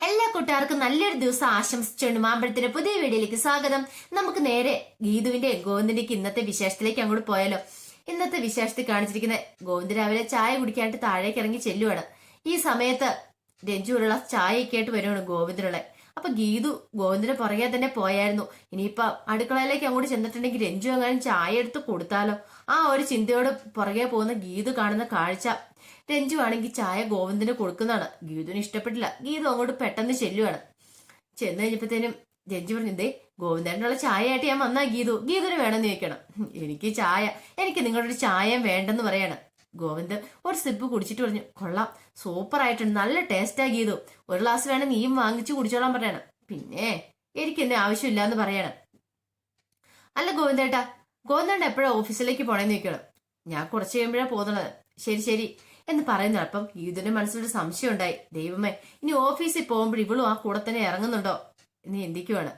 എല്ലാ കൂട്ടുകാർക്കും നല്ലൊരു ദിവസം ആശംസിച്ചുകൊണ്ട് മാമ്പഴത്തിന്റെ പുതിയ വീഡിയോയിലേക്ക് സ്വാഗതം. നമുക്ക് നേരെ ഗീതുവിന്റെ ഗോവിന്ദന്റെക്ക് ഇന്നത്തെ വിശേഷത്തിലേക്ക് അങ്ങോട്ട് പോയാലോ. ഇന്നത്തെ വിശേഷത്തിൽ കാണിച്ചിരിക്കുന്ന ഗോവിന്ദ് രാവിലെ ചായ കുടിക്കാനായിട്ട് താഴേക്ക് ഇറങ്ങി ചെല്ലുവാണ്. ഈ സമയത്ത് രഞ്ജുവിനുള്ള ചായയൊക്കെ ആയിട്ട് വരുവാണ് ഗോവിന്ദനുള്ള. അപ്പൊ ഗീതു ഗോവിന്ദന് പുറകെ തന്നെ പോയായിരുന്നു. ഇനിയിപ്പൊ അടുക്കളയിലേക്ക് അങ്ങോട്ട് ചെന്നിട്ടുണ്ടെങ്കിൽ രഞ്ജു എങ്ങാനും ചായ എടുത്ത് കൊടുത്താലോ? ആ ഒരു ചിന്തയോട് പുറകെ പോകുന്ന ഗീതു കാണുന്ന കാഴ്ച. രഞ്ജു ആണെങ്കിൽ ചായ ഗോവിന്ദന് കൊടുക്കുന്നതാണ്. ഗീതുവിന് ഇഷ്ടപ്പെട്ടില്ല. ഗീതു അങ്ങോട്ട് പെട്ടെന്ന് ചെല്ലുവാണ്. ചെന്ന് കഴിഞ്ഞപ്പോഴത്തേനും രഞ്ജു പറഞ്ഞു എന്തേ ഗോവിന്ദനുള്ള ചായ ആയിട്ട് ഞാൻ വന്നാ ഗീതു. ഗീതുവിന് വേണമെന്ന് ചോദിക്കണം. എനിക്ക് ചായ. എനിക്ക് നിങ്ങളുടെ ചായ വേണ്ടെന്ന് പറയാണ്. ഗോവിന്ദ് ഒരു സിപ്പ് കുടിച്ചിട്ട് പറഞ്ഞു കൊള്ളാം സൂപ്പർ ആയിട്ടുണ്ട് നല്ല ടേസ്റ്റാ ഗീതു. ഒരു ഗ്ലാസ് വേണം നീയും വാങ്ങിച്ചു കുടിച്ചോളാൻ പറയണം. പിന്നെ എനിക്ക് എന്നെ ആവശ്യമില്ല എന്ന് പറയണം. അല്ല ഗോവിന്ദേട്ടാ ഗോവിന്ദേട്ട എപ്പോഴാ ഓഫീസിലേക്ക് പോണേന്ന് ചോദിക്കണം. ഞാൻ കുറച്ച് കഴിയുമ്പോഴാണ് പോകുന്നത്. ശരി ശരി എന്ന് പറയുന്ന അപ്പം ഗീതുവിന്റെ മനസ്സിലൊരു സംശയം ഉണ്ടായി. ദൈവമേ ഇനി ഓഫീസിൽ പോകുമ്പോൾ ഇവളും ആ കൂടെ തന്നെ ഇറങ്ങുന്നുണ്ടോ? എന്ന് ചിന്തിക്കുവാണ്.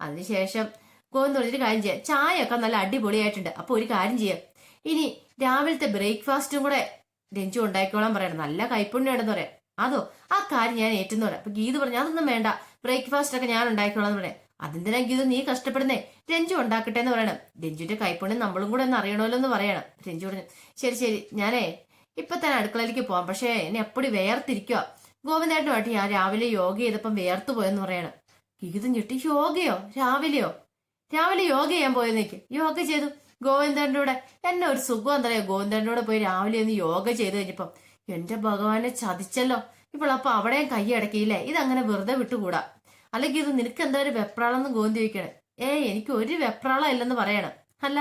അതിനുശേഷം ഗോവിന്ദ് ഒരു കാര്യം ചെയ്യാം. ചായ ഒക്കെ നല്ല അടിപൊളിയായിട്ടുണ്ട് അപ്പൊ ഒരു കാര്യം ചെയ്യാം. ഇനി രാവിലത്തെ ബ്രേക്ക്ഫാസ്റ്റും കൂടെ രഞ്ജു ഉണ്ടാക്കിക്കോളാൻ പറയണം. നല്ല കൈപ്പുണ്യാണെന്ന് പറയാം. അതോ ആ കാര്യം ഞാൻ ഏറ്റെന്ന് പറയാം. അപ്പൊ ഗീത് പറഞ്ഞു അതൊന്നും വേണ്ട. ബ്രേക്ക്ഫാസ്റ്റ് ഒക്കെ ഞാൻ ഉണ്ടാക്കിക്കോളാം എന്ന് പറയാം അതെന്തിനാ ഗീത് നീ കഷ്ടപ്പെടുന്നേ? രഞ്ജു ഉണ്ടാക്കട്ടെ എന്ന് പറയണം. രഞ്ജുവിന്റെ കൈപ്പുണ്യം നമ്മളും കൂടെ ഒന്ന് അറിയണമല്ലോ എന്ന് പറയണം. രഞ്ജു പറഞ്ഞു ശരി ശരി. ഞാനേ ഇപ്പൊ തന്നെ അടുക്കളയിലേക്ക് പോവാം. പക്ഷേ എന്നെ എപ്പടി ഗോവിന്ദേട്ടൻ ഗോവിന്ദേട്ടനുമായിട്ട് ഞാൻ രാവിലെ യോഗ ചെയ്തപ്പം വേർത്തു പോയെന്ന് പറയണം. ഗീത ഞെട്ടി യോഗയോ? രാവിലെയോ? രാവിലെ യോഗ ചെയ്യാൻ പോയെന്നേക്ക് യോഗ ചെയ്തു. ഗോവിന്ദന്റെ കൂടെ. എന്നെ ഒരു സുഖം എന്താ പറയാ ഗോവിന്ദന്റെ കൂടെ പോയി രാവിലെ ഒന്ന് യോഗ ചെയ്ത് കഴിഞ്ഞപ്പം എന്റെ ഭഗവാനെ ചതിച്ചല്ലോ. ഇപ്പോൾ അപ്പൊ അവിടെയും കൈ അടക്കിയില്ലേ? ഇതങ്ങനെ വെറുതെ വിട്ടുകൂടാ? അല്ലെങ്കിൽ ഇത് നിനക്ക് എന്താ ഒരു വെപ്രാളെന്ന് ഗോവിന്ദ് ചോദിക്കണേ? ഏ എനിക്ക് ഒരു വെപ്രാളം ഇല്ലെന്ന് പറയണം. അല്ല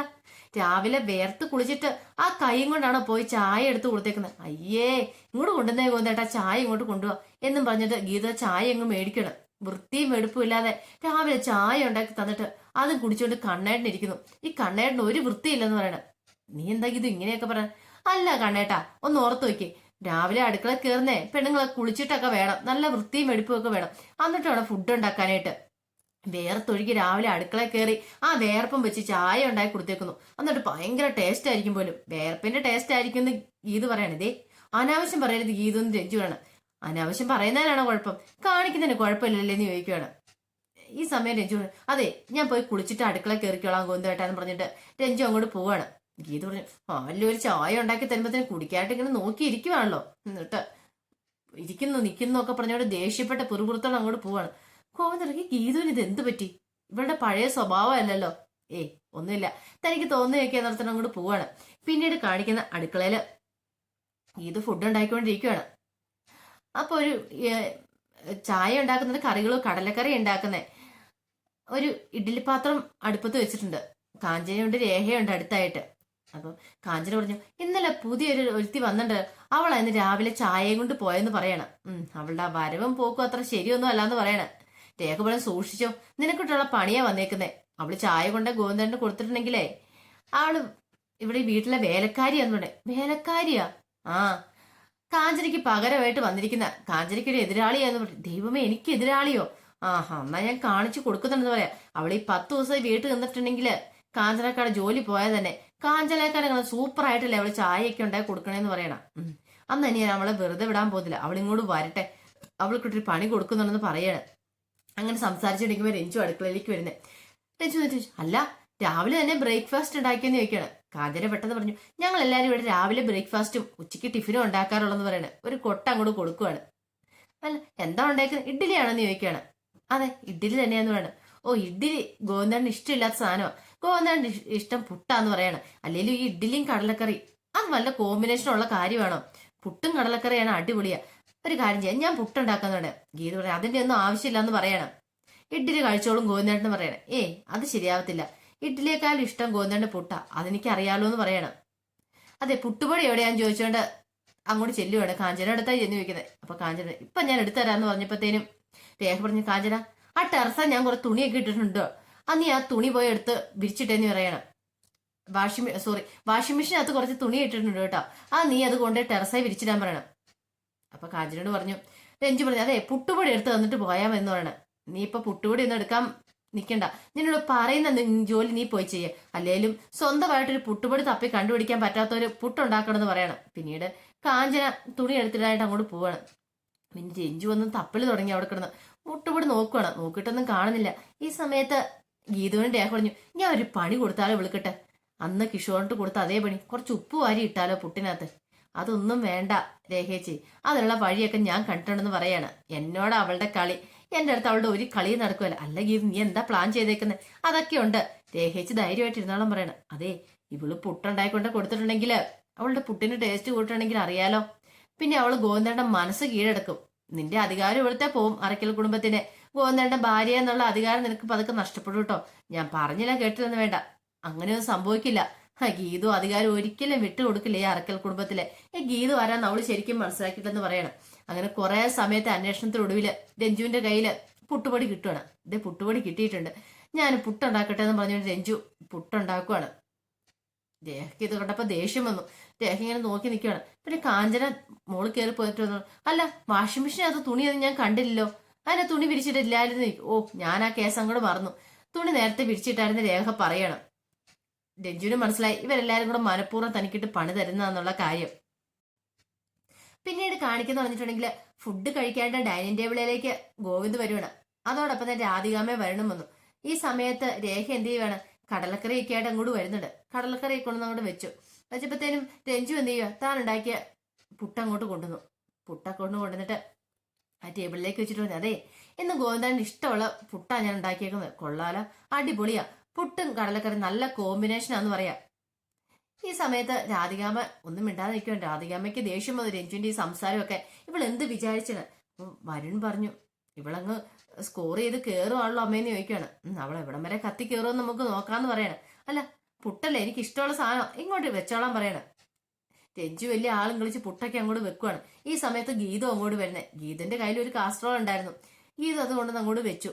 രാവിലെ വേർത്ത് കുളിച്ചിട്ട് ആ കൈയും കൊണ്ടാണ് പോയി ചായ എടുത്ത് കൊടുത്തേക്കുന്നത്? അയ്യേ ഇങ്ങോട്ട് കൊണ്ടുവന്നേ ഗോവിന്ദേട്ടാ ചായ ഇങ്ങോട്ട് കൊണ്ടുപോവാ എന്നും പറഞ്ഞിട്ട് ഗീത ചായ അങ്ങ് മേടിക്കണം. വൃത്തിയും വെടുപ്പും ഇല്ലാതെ രാവിലെ ചായ ഉണ്ടാക്കി തന്നിട്ട് അത് കുടിച്ചോണ്ട് കണ്ണേട്ടനിരിക്കുന്നു ഈ കണ്ണേട്ടന് ഒരു വൃത്തിയില്ലെന്ന് പറയണം. നീ എന്താ ഇത് ഇങ്ങനെയൊക്കെ പറയാൻ അല്ല കണ്ണേട്ടാ ഒന്ന് ഓർത്തു നോക്കി രാവിലെ അടുക്കള കയറുന്നേ പെണ്ണുങ്ങളെ കുളിച്ചിട്ടൊക്കെ വേണം. നല്ല വൃത്തിയും വെടുപ്പും ഒക്കെ വേണം. എന്നിട്ട് വേണം ഫുഡ് ഉണ്ടാക്കാനായിട്ട്. വേർത്തൊഴുകി രാവിലെ അടുക്കള കയറി ആ വേർപ്പം വെച്ച് ചായ ഉണ്ടാക്കി കൊടുത്തേക്കുന്നു. എന്നിട്ട് ഭയങ്കര ടേസ്റ്റ് ആയിരിക്കും പോലും. വേർപ്പിന്റെ ടേസ്റ്റ് ആയിരിക്കും എന്ന് ഗീത് പറയണതേ. അനാവശ്യം പറയരുത് ഗീതൊന്നും രഞ്ജു വേണം അനാവശ്യം പറയുന്നതിനാണോ കുഴപ്പം? കാണിക്കുന്നതിന് കുഴപ്പമില്ലല്ലേ എന്ന് ചോദിക്കുകയാണ് ഈ സമയം രഞ്ജു അതെ ഞാൻ പോയി കുളിച്ചിട്ട് അടുക്കള കയറിക്കോളാം ഗോന്തേട്ടാന്ന് പറഞ്ഞിട്ട് രഞ്ജു അങ്ങോട്ട് പോവാണ്. ഗീത പറഞ്ഞു ആ ഒരു ചായ ഉണ്ടാക്കി തരുമ്പോഴത്തേന് കുടിക്കാനായിട്ട് ഇങ്ങനെ നോക്കിയിരിക്കുവാണല്ലോ. എന്നിട്ട് ഇരിക്കുന്നു നിൽക്കുന്നു ഒക്കെ പറഞ്ഞോണ്ട് ദേഷ്യപ്പെട്ട പുറപുറത്തോളം അങ്ങോട്ട് പോവാണ്. കോവന്നിറങ്ങി ഗീതുവിന് ഇത് എന്ത് പറ്റി? ഇവളുടെ പഴയ സ്വഭാവമല്ലല്ലോ. ഏയ് ഒന്നുമില്ല. തനിക്ക് തോന്നുകയൊക്കെ നിർത്തണം അങ്ങോട്ട് പോവാണ്. പിന്നീട് കാണിക്കുന്ന അടുക്കളയിൽ ഗീതു ഫുഡ് ഉണ്ടാക്കിക്കൊണ്ടിരിക്കുകയാണ് അപ്പൊ ഒരു ചായ ഉണ്ടാക്കുന്നത് കറികളോ കടലക്കറി ഉണ്ടാക്കുന്നേ. ഒരു ഇഡ്ഡലി പാത്രം അടുപ്പത്ത് വെച്ചിട്ടുണ്ട്. കാഞ്ചനയുണ്ട് രേഖയുണ്ട് അടുത്തായിട്ട്. അപ്പം കാഞ്ചന പറഞ്ഞു ഇന്നലെ പുതിയൊരു ഒരുത്തി വന്നിട്ടുണ്ട്. അവൾ ഇന്ന് രാവിലെ ചായയും കൊണ്ട് പോയെന്ന് പറയണം. അവളുടെ വരവും പോക്കും അത്ര ശരിയൊന്നും അല്ലാന്ന് പറയണം. രേഖ പോലെ സൂക്ഷിച്ചോ. നിനക്കിട്ടുള്ള പണിയാ വന്നേക്കുന്നേ. അവൾ ചായ കൊണ്ട് ഗോവിന്ദന് കൊടുത്തിട്ടുണ്ടെങ്കിലേ അവൾ ഇവിടെ വീട്ടിലെ വേലക്കാരിയാന്നുണ്ടെ വേലക്കാരിയാ? ആ കാഞ്ചനയ്ക്ക് പകരമായിട്ട് വന്നിരിക്കുന്ന കാഞ്ചനയ്ക്ക് ഒരു എതിരാളിയാന്ന് പറഞ്ഞു. ദൈവമേ എനിക്ക് എതിരാളിയോ? ആഹാ എന്നാ ഞാൻ കാണിച്ചു കൊടുക്കുന്നുണ്ടെന്ന് പറയാം. അവൾ ഈ പത്ത് ദിവസം വീട്ടിൽ നിന്നിട്ടുണ്ടെങ്കിൽ കാഞ്ചനക്കാട് ജോലി പോയാൽ തന്നെ കാഞ്ചനക്കാട് സൂപ്പർ ആയിട്ടല്ലേ അവൾ ചായയൊക്കെ ഉണ്ടായി കൊടുക്കണേന്ന് പറയണം. അന്ന് ഇനി അവളെ വെറുതെ വിടാൻ പോകുന്നില്ല അവൾ ഇങ്ങോട്ട് വരട്ടെ. അവൾക്കിട്ടൊരു പണി കൊടുക്കുന്നുണ്ടെന്ന് പറയാണ്. അങ്ങനെ സംസാരിച്ചിരിക്കുമ്പോൾ രഞ്ജു അടുക്കളയിലേക്ക് വരുന്നത് രഞ്ജു അല്ല രാവിലെ തന്നെ ബ്രേക്ക്ഫാസ്റ്റ് ഉണ്ടാക്കിയെന്ന് ചോദിക്കുകയാണ്. കാഞ്ചന പെട്ടെന്ന് പറഞ്ഞു ഞങ്ങൾ എല്ലാവരും ഇവിടെ രാവിലെ ബ്രേക്ക്ഫാസ്റ്റും ഉച്ചയ്ക്ക് ടിഫിനും ഉണ്ടാക്കാറുള്ളതെന്ന് പറയുന്നത് ഒരു കൊട്ട അങ്ങോട്ട് കൊടുക്കുവാണ്. അല്ല എന്താ ഉണ്ടാക്കുന്നത് ഇഡ്ഡലിയാണെന്ന് ചോദിക്കുകയാണ്. അതെ ഇഡ്ഡലി തന്നെയാന്ന് പറയണം. ഓ ഇഡ്ഡലി ഗോവിന്ദന് ഇഷ്ടമില്ലാത്ത സാധനമാണ് ഗോവിന്ദന് ഇഷ്ടം പുട്ടാന്ന് പറയണം. അല്ലെങ്കിൽ ഈ ഇഡ്ഡലിയും കടലക്കറി അത് നല്ല കോമ്പിനേഷൻ ഉള്ള കാര്യമാണോ? പുട്ടും കടലക്കറിയാണ് അടിപൊളിയാ. ഒരു കാര്യം ചെയ്യാം ഞാൻ പുട്ടുണ്ടാക്കുന്നുണ്ട് ഗീത പറയാം അതിന്റെ ഒന്നും ആവശ്യമില്ല എന്ന് പറയണം. ഇഡ്ഡലി കഴിച്ചോളും ഗോവിന്ദേട്ടൻ പറയണം. ഏ അത് ശരിയാവത്തില്ല. ഇഡ്ഡലിയേക്കാളും ഇഷ്ടം ഗോതണ്ട് പുട്ട. അതെനിക്ക് അറിയാലോ എന്ന് പറയണം. അതെ പുട്ടുപൊടി എവിടെയാന്ന് ചോദിച്ചോണ്ട് അങ്ങോട്ട് ചെല്ലുവാണ്. കാഞ്ചന അടുത്തായി ചെന്ന് ചോദിക്കുന്നത് അപ്പൊ കാഞ്ചന ഇപ്പൊ ഞാൻ എടുത്തരാന്ന് പറഞ്ഞപ്പോഴത്തേനും രേഖ പറഞ്ഞു കാഞ്ചന ആ ടെറസ ഞാൻ കുറെ തുണിയൊക്കെ ഇട്ടിട്ടുണ്ട്. അന്ന് ആ തുണി പോയി എടുത്ത് വിരിച്ചിട്ടെന്ന് പറയണം. വാഷിംഗ് സോറി വാഷിംഗ് മെഷീനകത്ത് കുറച്ച് തുണി ഇട്ടിട്ടുണ്ട് കേട്ടോ. ആ നീ അത് കൊണ്ട് ടെറസായി വിരിച്ചിടാൻ പറയണം. അപ്പൊ കാഞ്ചനോട് പറഞ്ഞു രഞ്ജു പറഞ്ഞു അതെ പുട്ടുപൊടി എടുത്ത് തന്നിട്ട് പോയാമെന്ന് പറയണം. നീ ഇപ്പൊ പുട്ടുപൊടി ഒന്നും എടുക്കാൻ നിക്കണ്ട. നിന്നോട് പറയുന്ന ജോലി നീ പോയി ചെയ്യ. അല്ലേലും സ്വന്തമായിട്ടൊരു പുട്ടുപൊടി തപ്പി കണ്ടുപിടിക്കാൻ പറ്റാത്തൊരു പുട്ടുണ്ടാക്കണം എന്ന് പറയണം. പിന്നീട് കാഞ്ചന തുണി എടുത്തിടാനായിട്ട് അങ്ങോട്ട് പോവാണ്. പിന്നെ രഞ്ജു വന്ന് തപ്പിൽ തുടങ്ങി അവിടെ കിടന്ന്. മുട്ടുപൊടി നോക്കുവാണ്. നോക്കിയിട്ടൊന്നും കാണുന്നില്ല. ഈ സമയത്ത് ഗീതുവിന് രേഖ പറഞ്ഞു ഞാൻ ഒരു പണി കൊടുത്താലോ വിളിക്കട്ടെ? അന്ന് കിഷോറിട്ട് കൊടുത്ത അതേ പണി. കുറച്ച് ഉപ്പ് വാരി ഇട്ടാലോ പുട്ടിനകത്ത്? അതൊന്നും വേണ്ട രേഖേച്ചി. അതിനുള്ള വഴിയൊക്കെ ഞാൻ കണ്ടിട്ടുണ്ടെന്ന് പറയാണ്. എന്നോട് അവളുടെ കളി. എന്റെ അടുത്ത് അവളുടെ ഒരു കളി നടക്കുമല്ല അല്ലെങ്കിൽ നീ എന്താ പ്ലാൻ ചെയ്തേക്കുന്നത് അതൊക്കെ ഉണ്ട്. രേഖിച്ച് ധൈര്യമായിട്ട് ഇരുന്നോളം പറയണം. അതെ ഇവൾ പുട്ടുണ്ടായിക്കൊണ്ട് കൊടുത്തിട്ടുണ്ടെങ്കിൽ അവളുടെ പുട്ടിന് ടേസ്റ്റ് കൂട്ടുണ്ടെങ്കിൽ അറിയാലോ. പിന്നെ അവൾ ഗോവിന്ദന്റെ മനസ്സ് കീഴടക്കും. നിന്റെ അധികാരം ഇവിടുത്തെ പോവും അറക്കൽ കുടുംബത്തിന്. ഗോവിന്ദന്റെ ഭാര്യ എന്നുള്ള അധികാരം നിനക്ക് പതുക്കെ നഷ്ടപ്പെടും കേട്ടോ. ഞാൻ പറഞ്ഞില്ല കേട്ടില്ലെന്ന് വേണ്ട. അങ്ങനെയൊന്നും സംഭവിക്കില്ല. ഗീതു അധികാരം ഒരിക്കലും വിട്ടുകൊടുക്കില്ല ഈ അറക്കൽ കുടുംബത്തിലെ. ഈ ഗീതു ആരാന്ന് അവൾ ശരിക്കും മനസ്സിലാക്കിയിട്ടെന്ന് പറയണം. അങ്ങനെ കുറെ സമയത്തെ അന്വേഷണത്തിനൊടുവിൽ രഞ്ജുവിന്റെ കയ്യിൽ പുട്ടുപൊടി കിട്ടുകയാണ് ഇതേ പുട്ടുപൊടി കിട്ടിയിട്ടുണ്ട്. ഞാൻ പുട്ടുണ്ടാക്കട്ടെ എന്ന് പറഞ്ഞുകൊണ്ട് രഞ്ജു പുട്ടുണ്ടാക്കുവാണ്. രേഖയ്ക്ക് ഇത് കണ്ടപ്പോ ദേഷ്യം വന്നു. രേഖ ഇങ്ങനെ നോക്കി നിൽക്കുകയാണ് പിന്നെ കാഞ്ചന മോൾ കയറി പോയിട്ട് വന്നു. അല്ല വാഷിംഗ് മെഷീൻ അത് തുണി ഞാൻ കണ്ടില്ലല്ലോ. അതിനെ തുണി വിരിച്ചിട്ടില്ലായിരുന്നു. ഓ ഞാൻ ആ കേസ് അങ്ങോട്ട് മറന്നു. തുണി നേരത്തെ വിരിച്ചിട്ടായിരുന്നു രേഖ പറയണം. രഞ്ജുവിന് മനസ്സിലായി ഇവരെല്ലാരും കൂടെ മനഃപൂർവം തനിക്കിട്ട് പണി തരുന്നതെന്നുള്ള കാര്യം. പിന്നീട് കാണിക്കുന്ന പറഞ്ഞിട്ടുണ്ടെങ്കിൽ ഫുഡ് കഴിക്കാണ്ട് ഡൈനിങ് ടേബിളിലേക്ക് ഗോവിന്ദ് വരുവാണ്. അതോടൊപ്പം തന്നെ രാധികാമേ വരണം വന്നു. ഈ സമയത്ത് രേഖ എന്ത് ചെയ്യുവാണ്? കടലക്കറിയൊക്കെ ആയിട്ട് അങ്ങോട്ട് വരുന്നുണ്ട്. കടലക്കറി കൊണ്ടുവന്ന് അങ്ങോട്ട് വെച്ചു. വെച്ചപ്പോഴത്തേനും രഞ്ജു എന്ത് ചെയ്യുക താൻ ഉണ്ടാക്കിയ പുട്ട് അങ്ങോട്ട് കൊണ്ടുവന്നു. പുട്ടൊക്കെ കൊണ്ട് കൊണ്ടുവന്നിട്ട് ആ ടേബിളിലേക്ക് വെച്ചിട്ട് പറഞ്ഞു അതെ ഇന്ന് ഗോവിന്ദന് ഇഷ്ടമുള്ള പുട്ടാണ് ഞാൻ ഉണ്ടാക്കിയേക്കുന്നത്. കൊള്ളാലോ. അടിപൊളിയാ. പുട്ടും കടലക്കറി നല്ല കോമ്പിനേഷൻ കോമ്പിനേഷനാന്ന് പറയാ. ഈ സമയത്ത് രാധികാമ്മ ഒന്നും മിണ്ടാതെ നിൽക്കുവാൻ രാധികാമ്മയ്ക്ക് ദേഷ്യം വന്നു. രഞ്ജുവിന്റെ ഈ സംസാരമൊക്കെ ഇവൾ എന്ത് വിചാരിച്ചത്? വരുൺ പറഞ്ഞു ഇവളങ്ങ് സ്കോർ ചെയ്ത് കയറുവാണല്ലോ അമ്മയെന്ന് ചോദിക്കുകയാണ് അവൾ എവിടം വരെ കത്തി കയറുമെന്ന് നമുക്ക് നോക്കാന്ന് പറയണം. അല്ല പുട്ടല്ലേ? എനിക്ക് ഇഷ്ടമുള്ള സാധനം. ഇങ്ങോട്ട് വെച്ചോളാൻ പറയണം. രഞ്ജു വലിയ ആളും കളിച്ച് പുട്ടൊക്കെ അങ്ങോട്ട് വെക്കുവാണ്. ഈ സമയത്ത് ഗീതം അങ്ങോട്ട് വരുന്നത് ഗീതന്റെ കയ്യിൽ ഒരു കാസ്ട്രോൾ ഉണ്ടായിരുന്നു. ഗീത അതുകൊണ്ട് അങ്ങോട്ട് വെച്ചു.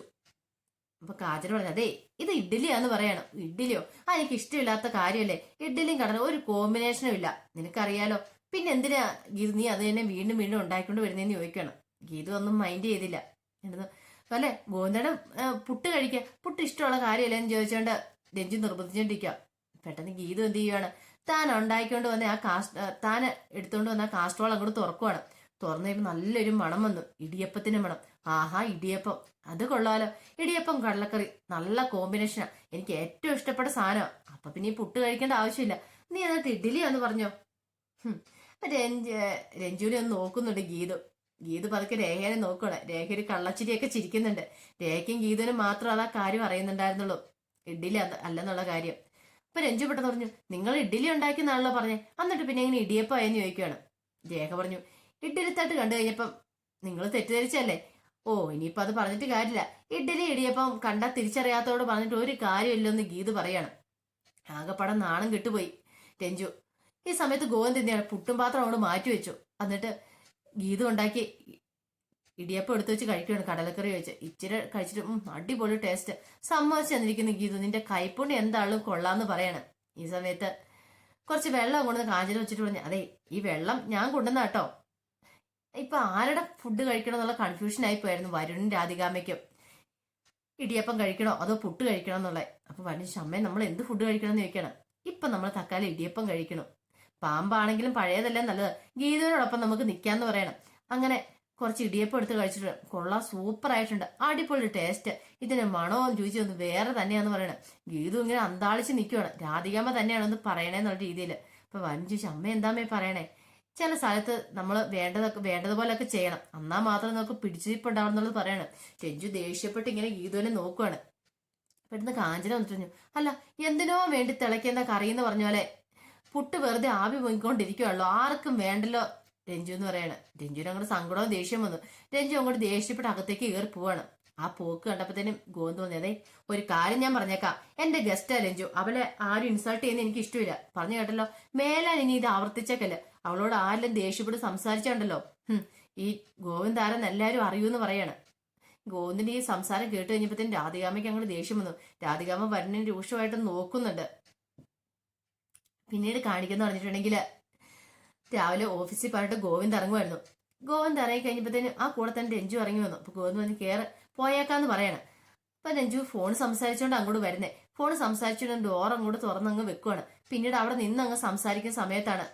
അപ്പൊ കാജൽ പറഞ്ഞു അതെ ഇത് ഇഡ്ഡലിയാന്ന് പറയണം. ഇഡ്ഡലിയോ? ആ എനിക്ക് ഇഷ്ടമില്ലാത്ത കാര്യമല്ലേ? ഇഡ്ഡലിയും കടലും ഒരു കോമ്പിനേഷനും ഇല്ല. നിനക്കറിയാലോ? പിന്നെ എന്തിനാ ഗീതു നീ അത് തന്നെ വീണ്ടും വീണ്ടും ഉണ്ടാക്കിക്കൊണ്ട് വരുന്നതെന്ന് ചോദിക്കണം. ഗീതു ഒന്നും മൈൻഡ് ചെയ്തില്ല. എന്നിട്ട് അല്ലെ ഗോവിന്ദയുടെ പുട്ട് കഴിക്കുക പുട്ട് ഇഷ്ടമുള്ള കാര്യമല്ലേ എന്ന് ചോദിച്ചുകൊണ്ട് രഞ്ജു നിർബന്ധിച്ചോണ്ടിരിക്കുക പെട്ടെന്ന് ഗീതു എന്ത് ചെയ്യുവാണ്? താൻ ഉണ്ടാക്കിക്കൊണ്ട് വന്ന ആ കാസ്റ്റ് താൻ എടുത്തുകൊണ്ട് വന്ന ആ കാസ്ട്രോൾ അങ്ങോട്ട് തുറക്കുവാണ്. തുറന്നു കഴിയുമ്പോൾ നല്ലൊരു മണം വന്നു. ഇടിയപ്പത്തിന്റെ മണം. ആഹാ ഇടിയപ്പം. അത് കൊള്ളാലോ. ഇടിയപ്പം കടലക്കറി നല്ല കോമ്പിനേഷനാ എനിക്ക് ഏറ്റവും ഇഷ്ടപ്പെട്ട സാധനം. അപ്പൊ പിന്നെ ഈ പുട്ട് കഴിക്കേണ്ട ആവശ്യമില്ല. നീ അതിനകത്ത് ഇഡ്ഡലിയാന്ന് പറഞ്ഞോ? രഞ്ജ രഞ്ജുവിനെ ഒന്ന് നോക്കുന്നുണ്ട് ഗീതു. ഗീതു പതുക്കെ രേഖനെ നോക്കണം രേഖ ഒരു കള്ളച്ചിരിയൊക്കെ ചിരിക്കുന്നുണ്ട്. രേഖയും ഗീതുവിനും മാത്രം അതാ കാര്യം അറിയുന്നുണ്ടായിരുന്നുള്ളൂ. ഇഡ്ഡലി അല്ലെന്നുള്ള കാര്യം. അപ്പൊ രഞ്ജു പെട്ടെന്ന് പറഞ്ഞു നിങ്ങൾ ഇഡ്ഡലി ഉണ്ടാക്കുന്നാണല്ലോ പറഞ്ഞേ. എന്നിട്ട് പിന്നെ ഇങ്ങനെ എങ്ങനെ ഇടിയപ്പമായെന്ന് ചോദിക്കുകയാണ് രേഖ പറഞ്ഞു ഇഡ്ഡലിത്തട്ട് കണ്ടു കഴിഞ്ഞപ്പം നിങ്ങൾ തെറ്റിദ്ധരിച്ചല്ലേ ഓ ഇനിയിപ്പോ അത് പറഞ്ഞിട്ട് കാര്യമില്ല. ഇഡ്ഡലി ഇടിയപ്പം കണ്ട തിരിച്ചറിയാത്തതോട് പറഞ്ഞിട്ട് ഒരു കാര്യമില്ലെന്ന് ഗീത് പറയാണ്. ആകെപ്പടം നാണം കെട്ടുപോയി രഞ്ജു. ഈ സമയത്ത് ഗോവൻ തിന്നിയാണ് പുട്ടും പാത്രം അവിടെ മാറ്റി വെച്ചു. എന്നിട്ട് ഗീത ഉണ്ടാക്കി ഇടിയപ്പം എടുത്തു വെച്ച് കഴിക്കുകയാണ്. കടലക്കറി വെച്ച് ഇച്ചിരി കഴിച്ചിട്ട് അടിപൊളി ടേസ്റ്റ് സമ്മതിച്ചു തന്നിരിക്കുന്നു ഗീതു. നിന്റെ കൈപ്പുണ്ണി എന്താളും കൊള്ളാന്ന് പറയാണ്. ഈ സമയത്ത് കുറച്ച് വെള്ളം കൊണ്ടുവന്ന് കാഞ്ചന വെച്ചിട്ട് പറഞ്ഞു അതെ ഈ വെള്ളം ഞാൻ കൊണ്ടുവന്ന കേട്ടോ. ഇപ്പൊ ആരുടെ ഫുഡ് കഴിക്കണം എന്നുള്ള കൺഫ്യൂഷൻ ആയി പോയായിരുന്നു. വരുണും രാധികാമയ്ക്കും ഇടിയപ്പം കഴിക്കണോ അതോ പുട്ട് കഴിക്കണോ എന്നുള്ളത്. അപ്പൊ വരുൺ അമ്മേ നമ്മൾ എന്ത് ഫുഡ് കഴിക്കണം എന്ന് ചോദിക്കണം. ഇപ്പൊ നമ്മൾ തക്കാലം ഇടിയപ്പം കഴിക്കണം. പാമ്പാണെങ്കിലും പഴയതല്ലേ നല്ലത്. ഗീതയോടൊപ്പം നമുക്ക് നിൽക്കാന്ന് പറയണം. അങ്ങനെ കുറച്ച് ഇടിയപ്പം എടുത്ത് കഴിച്ചിട്ട് കൊള്ളാം സൂപ്പർ ആയിട്ടുണ്ട്. അടിപൊളി ടേസ്റ്റ് ഇതിന് മണവും രുചിയും ഒന്ന് വേറെ തന്നെയാന്ന് പറയണം. ഗീതു ഇങ്ങനെ അന്താളിച്ച് നിൽക്കുവാണ് രാധികാമ്മ തന്നെയാണെന്ന് പറയണേന്നുള്ള രീതിയിൽ അപ്പൊ ചോദിച്ചു അമ്മ എന്താമേ പറയണേ? ചില സ്ഥലത്ത് നമ്മൾ വേണ്ടതൊക്കെ വേണ്ടതുപോലൊക്കെ ചെയ്യണം. എന്നാൽ മാത്രം നമുക്ക് പിടിച്ചിരിപ്പുണ്ടാവുന്നുള്ളത് പറയണം. രഞ്ജു ദേഷ്യപ്പെട്ട് ഇങ്ങനെ ഗീതുവിനെ നോക്കുവാണ്. പെട്ടെന്ന് കാഞ്ചന വന്നിട്ട് പറഞ്ഞു അല്ല എന്തിനോ വേണ്ടി തിളയ്ക്കുന്ന കറി എന്ന് പറഞ്ഞ പോലെ പുട്ട് വെറുതെ ആവി പോയിക്കൊണ്ടിരിക്കുവല്ലോ ആർക്കും വേണ്ടല്ലോ രഞ്ജു എന്ന് പറയണ. രഞ്ജുവിന് അങ്ങോട്ട് സങ്കടവും ദേഷ്യം വന്നു. രഞ്ജു അങ്ങോട്ട് ദേഷ്യപ്പെട്ട് അകത്തേക്ക് കയറി പോവാണ്. ആ പോക്ക് കണ്ടപ്പോഴത്തേനും ഗോന്ത് തോന്നി അതെ ഒരു കാര്യം ഞാൻ പറഞ്ഞേക്കാം. എന്റെ ഗസ്റ്റാ രഞ്ജു. അവളെ ആരും ഇൻസൾട്ട് ചെയ്യുന്ന എനിക്ക് ഇഷ്ടമില്ല പറഞ്ഞു കേട്ടല്ലോ? മേലാൻ ഇനി ഇത് ആവർത്തിച്ചേക്കല്ല? അവളോട് ആരെല്ലാം ദേഷ്യപ്പെട്ട് സംസാരിച്ചുണ്ടല്ലോ? ഈ ഗോവിന്ദ് ആരെന്ന് എല്ലാവരും അറിയൂന്ന് പറയാണ്. ഗോവിന്ദിന്റെ ഈ സംസാരം കേട്ട് കഴിഞ്ഞപ്പോഴത്തേനും രാധികാമയ്ക്ക് അങ്ങോട്ട് ദേഷ്യം വന്നു. രാധികാമ വരണൻ രൂക്ഷമായിട്ട് നോക്കുന്നുണ്ട്. പിന്നീട് കാണിക്കുന്ന പറഞ്ഞിട്ടുണ്ടെങ്കിൽ രാവിലെ ഓഫീസിൽ പറഞ്ഞിട്ട് ഗോവിന്ദ് ഇറങ്ങുമായിരുന്നു. ഗോവിന്ദ് ഇറങ്ങി കഴിഞ്ഞപ്പോഴത്തേനും ആ കൂടെ തന്നെ രഞ്ജു ഇറങ്ങി വന്നു. അപ്പൊ ഗോവിന്ദ് വന്ന് കയറി പോയേക്കാന്ന് പറയണം. അപ്പൊ രഞ്ജു ഫോൺ സംസാരിച്ചുകൊണ്ട് അങ്ങോട്ട് വരുന്നേ. ഫോൺ സംസാരിച്ചുകൊണ്ട് ഡോർ അങ്ങോട്ട് തുറന്നങ്ങ് വെക്കുവാണ്. പിന്നീട് അവിടെ നിന്ന് അങ്ങ് സംസാരിക്കുന്ന സമയത്താണ്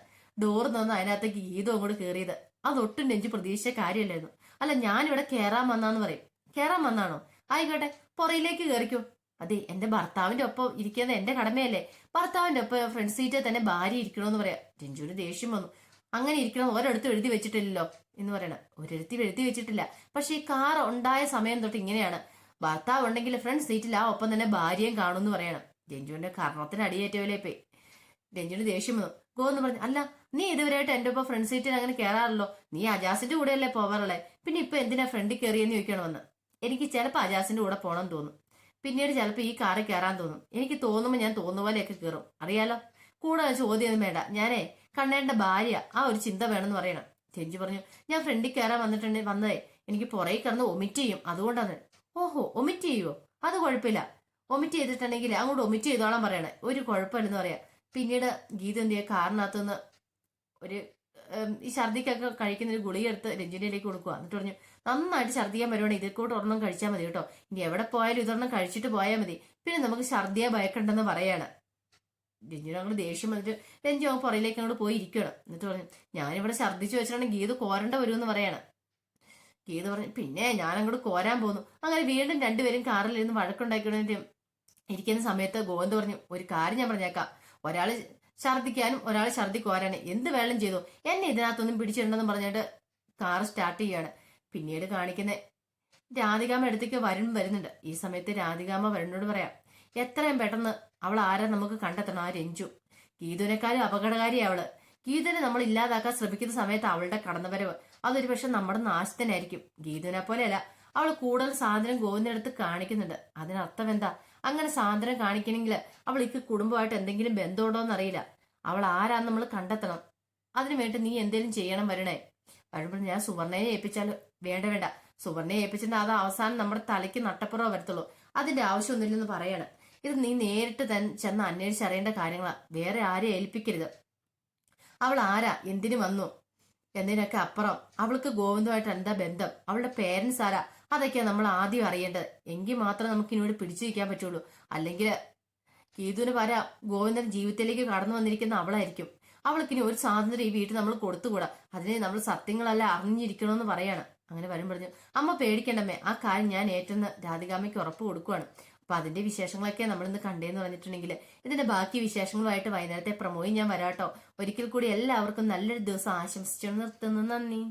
ഡോർ നിന്ന് അതിനകത്തേക്ക് ഗീതം അങ്ങോട്ട് കയറിയത് അതൊട്ടും എനിക്ക് പ്രതീക്ഷിച്ച കാര്യമല്ലായിരുന്നു. അല്ല ഞാനിവിടെ കയറാൻ വന്നാന്ന് പറയും. കയറാൻ വന്നാണോ? ആയിക്കോട്ടെ പുറയിലേക്ക് കയറിക്കോ അതെ എന്റെ ഭർത്താവിന്റെ ഒപ്പം ഇരിക്കുന്നത് എന്റെ കടമയല്ലേ? ഭർത്താവിന്റെ ഒപ്പം ഫ്രണ്ട് സീറ്റിൽ തന്നെ ഭാര്യ ഇരിക്കണമെന്ന് പറയാം. രഞ്ജുവിന് ദേഷ്യം വന്നു. അങ്ങനെ ഇരിക്കണം ഒരിടത്ത് എഴുതി വെച്ചിട്ടില്ലല്ലോ എന്ന് പറയണം. ഒരിടത്തി എഴുതി വെച്ചിട്ടില്ല. പക്ഷെ ഈ കാർ ഉണ്ടായ സമയം തൊട്ട് ഇങ്ങനെയാണ്. ഭർത്താവ് ഉണ്ടെങ്കിൽ ഫ്രണ്ട് സീറ്റിൽ ആ ഒപ്പം തന്നെ ഭാര്യയും കാണുമെന്ന് പറയണം. രഞ്ജുവിന്റെ കർണത്തിന് അടിയേറ്റവല്ലേ പോയി രഞ്ജുവിന് ദേഷ്യം വന്നു. ഗോ എന്ന് പറഞ്ഞു അല്ല നീ ഇതുവരെയായിട്ട് എന്റെ ഒപ്പം ഫ്രണ്ട് സീറ്റിൽ അങ്ങനെ കയറാറല്ലോ നീ അജാസിന്റെ കൂടെയല്ലേ പോവാറുള്ളേ പിന്നെ ഇപ്പൊ എന്തിനാ ഫ്രണ്ടിൽ കയറിയെന്ന് ചോദിക്കണം വന്ന് എനിക്ക് ചിലപ്പോൾ അജാസിന്റെ കൂടെ പോകണം തോന്നും. പിന്നീട് ചിലപ്പോൾ ഈ കാറിൽ കയറാൻ തോന്നും. എനിക്ക് തോന്നുമ്പോൾ ഞാൻ തോന്നുന്ന പോലെയൊക്കെ കയറും അറിയാലോ? കൂടെ ചോദ്യമൊന്നും വേണ്ട. ഞാനേ കണ്ണേന്റെ ഭാര്യ ആ ഒരു ചിന്ത വേണമെന്ന് പറയണം. രഞ്ജു പറഞ്ഞു ഞാൻ ഫ്രണ്ടിൽ കയറാൻ വന്നിട്ടുണ്ട് വന്നതേ. എനിക്ക് പുറകെ കിടന്ന് ഒമിറ്റ് ചെയ്യും. അതുകൊണ്ടാണ്. ഓഹോ ഒമിറ്റ് ചെയ്യുവോ? അത് കുഴപ്പമില്ല. ഒമിറ്റ് ചെയ്തിട്ടുണ്ടെങ്കിൽ അങ്ങോട്ട് ഒമിറ്റ് ചെയ്തോളാൻ പറയണേ. ഒരു കുഴപ്പമില്ലെന്ന് പറയാം. പിന്നീട് ഗീത എന്ത് ചെയ്യുക കാറിനകത്തുനിന്ന് ഒരു ഈ ഛർദിക്കൊക്കെ കഴിക്കുന്ന ഒരു ഗുളിക എടുത്ത് കൊടുക്കുക എന്നിട്ട് പറഞ്ഞു നന്നായിട്ട് ഛർദിക്കാൻ വരുവാണെങ്കിൽ കൂടെ ഒരെണ്ണം കഴിച്ചാൽ മതി കേട്ടോ. ഇനി എവിടെ പോയാലും ഇതൊരെണ്ണം കഴിച്ചിട്ട് പോയാൽ മതി. പിന്നെ നമുക്ക് ഛർദിയെ ഭയക്കണ്ടെന്ന് പറയാണ്. രഞ്ജിനി അങ്ങോട്ട് ദേഷ്യം വന്നിട്ട് രഞ്ജു അവൻ പുറയിലേക്ക് അങ്ങോട്ട് പോയി ഇരിക്കണം എന്നിട്ട് പറഞ്ഞു ഞാനിവിടെ ഛർദിച്ചു വെച്ചിട്ടാണ് ഗീത് കോരണ്ട വരുമെന്ന് പറയാണ്. ഗീത പറഞ്ഞു പിന്നെ ഞാൻ അങ്ങോട്ട് കോരാൻ പോകുന്നു അങ്ങനെ വീണ്ടും രണ്ടുപേരും കാറിൽ ഇരുന്ന് വഴക്കുണ്ടാക്കിക്കൊണ്ടിട്ട് ഇരിക്കുന്ന സമയത്ത് ഗോവിന്ദ് പറഞ്ഞു ഒരു കാര്യം ഞാൻ പറഞ്ഞേക്കാം. ഒരാൾ ഛർദ്ദിക്കാനും ഒരാൾ ഛർദി കോരാനും എന്ത് വേണം ചെയ്തു. എന്നെ ഇതിനകത്തൊന്നും പിടിച്ചിട്ടുണ്ടെന്ന് പറഞ്ഞിട്ട് കാർ സ്റ്റാർട്ട് ചെയ്യാണ് പിന്നീട് കാണിക്കുന്ന രാധികാമ അടുത്തേക്ക് വരുൺ വരുന്നുണ്ട്. ഈ സമയത്ത് രാധികാമ വരുണിനോട് പറയാം എത്രയും പെട്ടെന്ന് അവൾ ആരാ നമുക്ക് കണ്ടെത്തണം? ആ രഞ്ജു. ഗീതുവിനെക്കാളും അപകടകാരിയാണ് അവൾ. ഗീതുവിനെ നമ്മൾ ഇല്ലാതാക്കാൻ ശ്രമിക്കുന്ന സമയത്ത് അവളുടെ കടന്നുവരവ്. അതൊരു പക്ഷെ നമ്മുടെ നാശത്തിനായിരിക്കും. ഗീതുവിനെ പോലെയല്ല അവൾ കൂടുതൽ സാധനം ഗോവിന്ദടുത്ത് കാണിക്കുന്നുണ്ട്. അതിനർത്ഥം എന്താ? അങ്ങനെ സാന്ദ്രം കാണിക്കണമെങ്കിൽ അവൾക്ക് കുടുംബമായിട്ട് എന്തെങ്കിലും ബന്ധമുണ്ടോ എന്നറിയില്ല അവൾ ആരാന്ന് നമ്മൾ കണ്ടെത്തണം. അതിനു വേണ്ടി നീ എന്തേലും ചെയ്യണം വരണേ. വരുമ്പോൾ ഞാൻ സുവർണയെ ഏൽപ്പിച്ചാൽ വേണ്ട വേണ്ട. സുവർണയെ ഏൽപ്പിച്ചിട്ട് അത് അവസാനം നമ്മുടെ തലയ്ക്ക് നട്ടപ്പുറമേ വരത്തുള്ളൂ. അതിന്റെ ആവശ്യമൊന്നുമില്ലെന്ന് പറയാണ്. ഇത് നീ നേരിട്ട് തൻ ചെന്ന് അന്വേഷിച്ചറിയേണ്ട കാര്യങ്ങളാ. വേറെ ആരെയും ഏൽപ്പിക്കരുത്. അവൾ ആരാ? എന്തിനു വന്നു? എന്നതിനൊക്കെ അപ്പുറം അവൾക്ക് ഗോവിന്ദമായിട്ട് എന്താ ബന്ധം? അവളുടെ പേരൻസ് ആരാ? അതൊക്കെയാ നമ്മൾ ആദ്യം അറിയേണ്ടത്. എങ്കിൽ മാത്രമേ നമുക്ക് ഇനിയോട് പിടിച്ചു നിൽക്കാൻ പറ്റുള്ളൂ. അല്ലെങ്കിൽ കീതുവിന് പറ ഗോവിന്ദൻ ജീവിതത്തിലേക്ക് കടന്നു വന്നിരിക്കുന്ന അവളായിരിക്കും. അവൾക്കിനി ഒരു സ്വാതന്ത്ര്യം ഈ വീട്ടിൽ നമ്മൾ കൊടുത്തുകൂടാ. അതിനെ നമ്മൾ സത്യങ്ങളല്ല അറിഞ്ഞിരിക്കണമെന്ന് പറയാണ്. അങ്ങനെ വരും പറഞ്ഞു അമ്മ പേടിക്കണ്ടമ്മേ ആ കാര്യം ഞാൻ ഏറ്റെന്ന് രാധികാമ്മയ്ക്ക് ഉറപ്പ് കൊടുക്കുവാണ്. അപ്പൊ അതിന്റെ വിശേഷങ്ങളൊക്കെ നമ്മൾ ഇന്ന് കണ്ടേന്ന് പറഞ്ഞിട്ടുണ്ടെങ്കിൽ ഇതിന്റെ ബാക്കി വിശേഷങ്ങളുമായിട്ട് വൈകുന്നേരത്തെ പ്രമോയും ഞാൻ വരാട്ടോ. ഒരിക്കൽ കൂടി എല്ലാവർക്കും നല്ലൊരു ദിവസം ആശംസിച്ചു നിർത്തുന്നു. നന്ദി.